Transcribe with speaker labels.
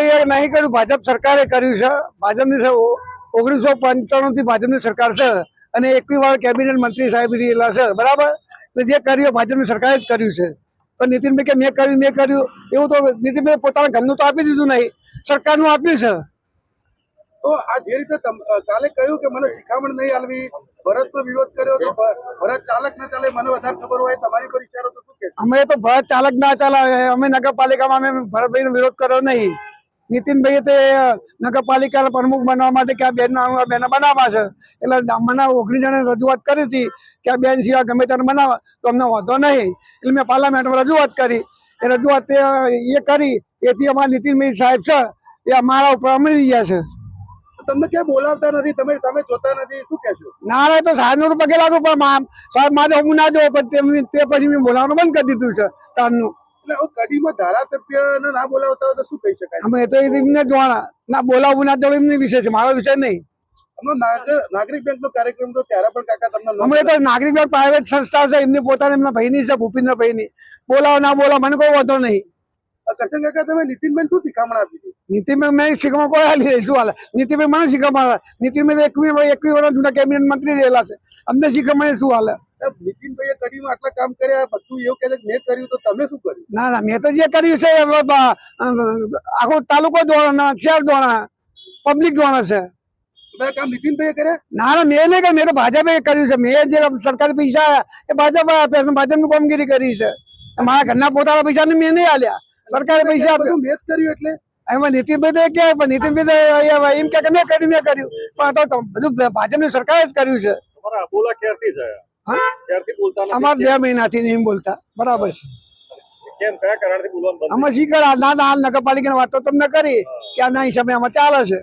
Speaker 1: નીતિનભાઈએ નહીં કર્યું ભાજપ સરકારે કર્યું છે. ભાજપની ઓગણીસો પંચાણું થી ભાજપની સરકાર છે અને એકવી વાર કેબિનેટ મંત્રી સાહેબ રહેલા છે. બરાબર? એટલે જે કર્યું ભાજપની સરકારે જ કર્યું છે. પણ નીતિનભાઈ કે મેં કર્યું મેં કર્યું. એવું તો નીતિનભાઈ પોતાના ઘરનું તો આપી દીધું નહીં. સરકારનું આપ્યું છે.
Speaker 2: તો આ જે રીતે કાલે કહ્યું કે મને શિખામણ નહીં આલવી ભરતનો વિરોધ કર્યો તો ભરત ચાલક ના ચાલે મને વધારે ખબર હોય તમારી પર વિચારો તો શું કે
Speaker 1: અમે તો ભરત ચાલક ના ચાલે અમે નગરપાલિકામાં અમે ભરતભાઈનો વિરોધ કર્યો નહીં. નીતિનભાઈએ તો નગરપાલિકાના પ્રમુખ બનવા માટે કે આ બેન બેન બનાવવા છે. એટલે મને ઓગણીસ જણે રજૂઆત કરી હતી કે આ બેન સિવાય ગમે ત્યારે બનાવવા તો અમને વાંધો નહીં. એટલે મેં પાર્લામેન્ટમાં રજૂઆત કરી. એ રજૂઆત તે એ કરી. એથી અમારા નીતિનભાઈ સાહેબ છે એ અમારા ઉપર અમલી ગયા છે.
Speaker 2: તમને ક્યાં બોલાવતા નથી? તમે સામે જોતા નથી. શું કહેશો?
Speaker 1: ના ના તો સાહેબનું પગે લાગુ પણ સાહેબ મારે હું ના જોઉં પણ તે પછી મેં બોલાવવાનું બંધ કરી દીધું છે તારનું
Speaker 2: એટલે કડીમાં ધારાસભ્યને ના બોલાવતા હોય તો શું કહી શકાય?
Speaker 1: અમે તો એમને જોવાના. ના બોલાવવું ના જોવું એમની વિષય છે. મારો વિષય નહીં.
Speaker 2: નાગરિક બેંક નો કાર્યક્રમ તો ત્યારે પણ કાકા તમને
Speaker 1: અમે તો નાગરિક પ્રાઇવેટ સંસ્થા છે. એમની પોતાની એમના ભાઈની છે ભૂપેન્દ્ર ભાઈની. બોલાવો ના બોલાવો મને કોઈ વાંધો નહીં.
Speaker 2: કરશન કાકા તમે નીતિનબેન શું શીખામણ આપી
Speaker 1: નીતિનબેન મેં શીખવામાં કોઈ હાલી શું હાલે? નીતિનબેન મને શીખવામાં નીતિનબેન એકવી એકવી વર્ષ જૂના કેબિનેટ મંત્રી રહેલા છે. અમને શીખવામાં શું હાલે?
Speaker 2: નીતિનભાઈએ કડીમાં આટલા કામ કર્યા બધું એવું કહે છે કે મેં કર્યું તો તમે શું કર્યું?
Speaker 1: ના ના મેં તો જે કર્યું છે આખો તાલુકો દોડાના શહેર દોડા પબ્લિક દોડા છે.
Speaker 2: કામ નીતિનભાઈએ કર્યા?
Speaker 1: ના ના મેં નહીં કર્યું મેં તો ભાજપે કર્યું છે. મેં જે સરકારી પૈસા એ ભાજપ આપ્યા છે ભાજપની કામગીરી કરી છે. મારા ઘરના પોતાના પૈસા મેં નહીં આલ્યા. સરકારે પૈસા આપ્યા.
Speaker 2: બધું મેં જ કર્યું એટલે?
Speaker 1: એમાં નીતિનભાઈ તો કે પણ નીતિનભાઈ એમ કે કે મેં કર્યું મેં કર્યું. પણ તો બધું ભાજપની સરકારે જ કર્યું છે.
Speaker 3: તમારા બોલા ક્યારથી છે?
Speaker 1: અમારે બે મહિનાથી નહીં બોલતા. બરાબર છે.
Speaker 3: અમે
Speaker 1: શીખર શી કરા ના ના હાલ નગરપાલિકાની વાત તો તમને કરી. કે આ ના હિસાબે આમાં ચાલે છે.